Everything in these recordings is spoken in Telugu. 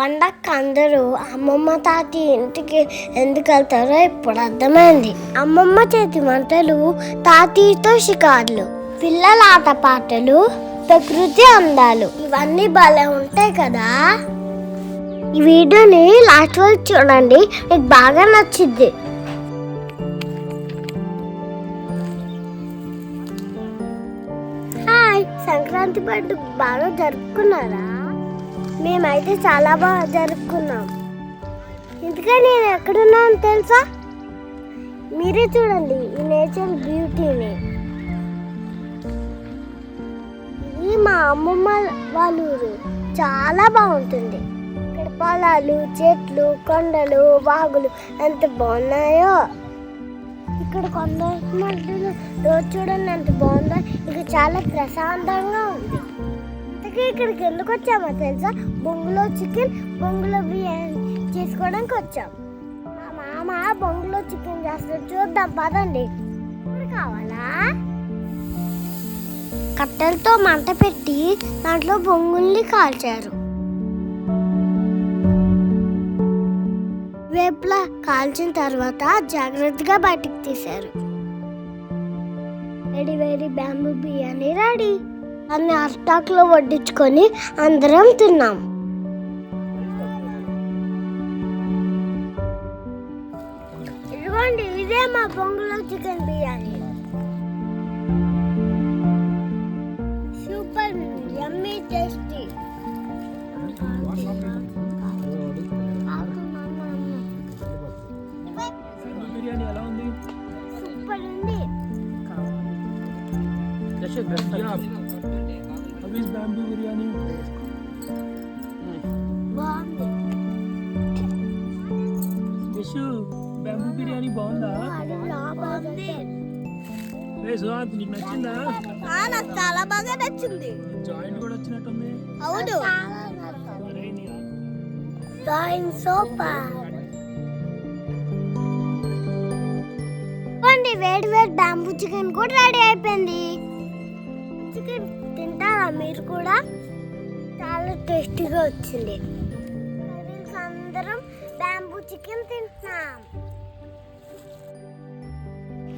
పండక్కి అందరూ అమ్మమ్మ తాత ఇంటికి ఎందుకు వెళ్తారో ఇప్పుడు అర్థమైంది. అమ్మమ్మ చేతి వంటలు తాతయ్యతో షికార్లు పిల్లల ఆట పాటలు ప్రకృతి అందాలు ఇవన్నీ భలే ఉంటాయి కదా. ఈ వీడియోని లాస్ట్ వరకు చూడండి మీకు బాగా నచ్చుద్ది హాయ్ సంక్రాంతి పండుగ బాగా జరుపుకున్నారా? మేమైతే చాలా బాగా జరుపుకున్నాం. ఎందుకని నేను ఎక్కడున్నాను తెలుసా? మీరే చూడండి ఈ నేచర్ బ్యూటీని. ఇది మా అమ్మమ్మ వాళ్ళ ఊరు చాలా బాగుంటుంది. ఇక్కడ పొలాలు చెట్లు కొండలు వాగులు ఎంత బాగున్నాయో. ఇక్కడ కొండ రోజు చూడండి ఎంత బాగుందో. ఇక చాలా ప్రశాంతంగా ఉంది. ఇంతకీ ఇక్కడికి ఎందుకు వచ్చామో తెలుసా? బొంగులో చికెన్ బొంగులో బిర్యానీ చేసుకోవడానికి వచ్చాం. మా మామ బొంగులో చికెన్ చేస్తారు చూద్దాం పదండి. కావాలా? కట్టెలతో మంట పెట్టి దాంట్లో బొంగుల్ని కాల్చారు. వేపులా కాల్చిన తర్వాత జాగ్రత్తగా బయటికి తీశారు. వేడి వేడి బ్యాంబూ బిర్యానీ రెడీ. అన్ని అర్టాక్లో వడ్డించుకొని అందరం తిన్నాం. ఇదిగోండి ఇదే మా పొంగులో chicken biryani. Super yummy tasty. Biryani how is bamboo biryani బాగుంది యశు బ్యాంబూ బిర్యానీ బాగుందా? రే సుహాంత్ నీకు నచ్చిందా? నాకు చాలా బాగా నచ్చింది. జాయింట్ కూడా వచ్చినట్టుంది. అవును. డ్రాయింగ్ సూపర్ వేడి వేడి బ్యాంబూ చికెన్ కూడా రెడీ అయిపోయింది. చికెన్ తింటారా మీరు కూడా? చాలా టేస్టీగా వచ్చింది. కజిన్స్ అందరం బ్యాంబూ చికెన్ తింటున్నాం.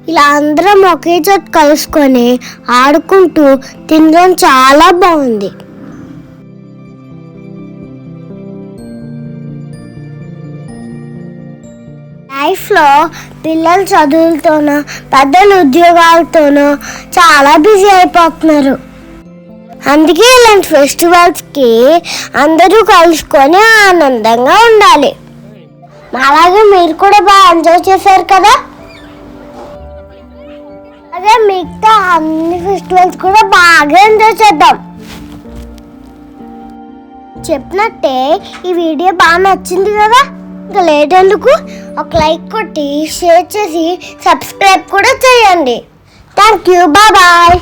ఇలా అందరం ఒకే చోట కలుసుకొని ఆడుకుంటూ తినడం చాలా బాగుంది. లైఫ్లో పిల్లలు చదువులతోనో పెద్దలు ఉద్యోగాలతోనో చాలా బిజీ అయిపోతున్నారు. అందుకే ఇలాంటి ఫెస్టివల్స్కి అందరూ కలుసుకొని ఆనందంగా ఉండాలి. అలాగే మీరు కూడా బాగా ఎంజాయ్ చేశారు కదా? అదే మిగతా అన్ని ఫెస్టివల్స్ కూడా బాగా ఎంజాయ్ చేద్దాం. చెప్పినట్టే ఈ వీడియో బాగా నచ్చింది కదా? ఇంకా లేట్ ఎందుకు? ఒక లైక్ కొట్టి షేర్ చేసి సబ్స్క్రైబ్ కూడా చేయండి. Thank you bye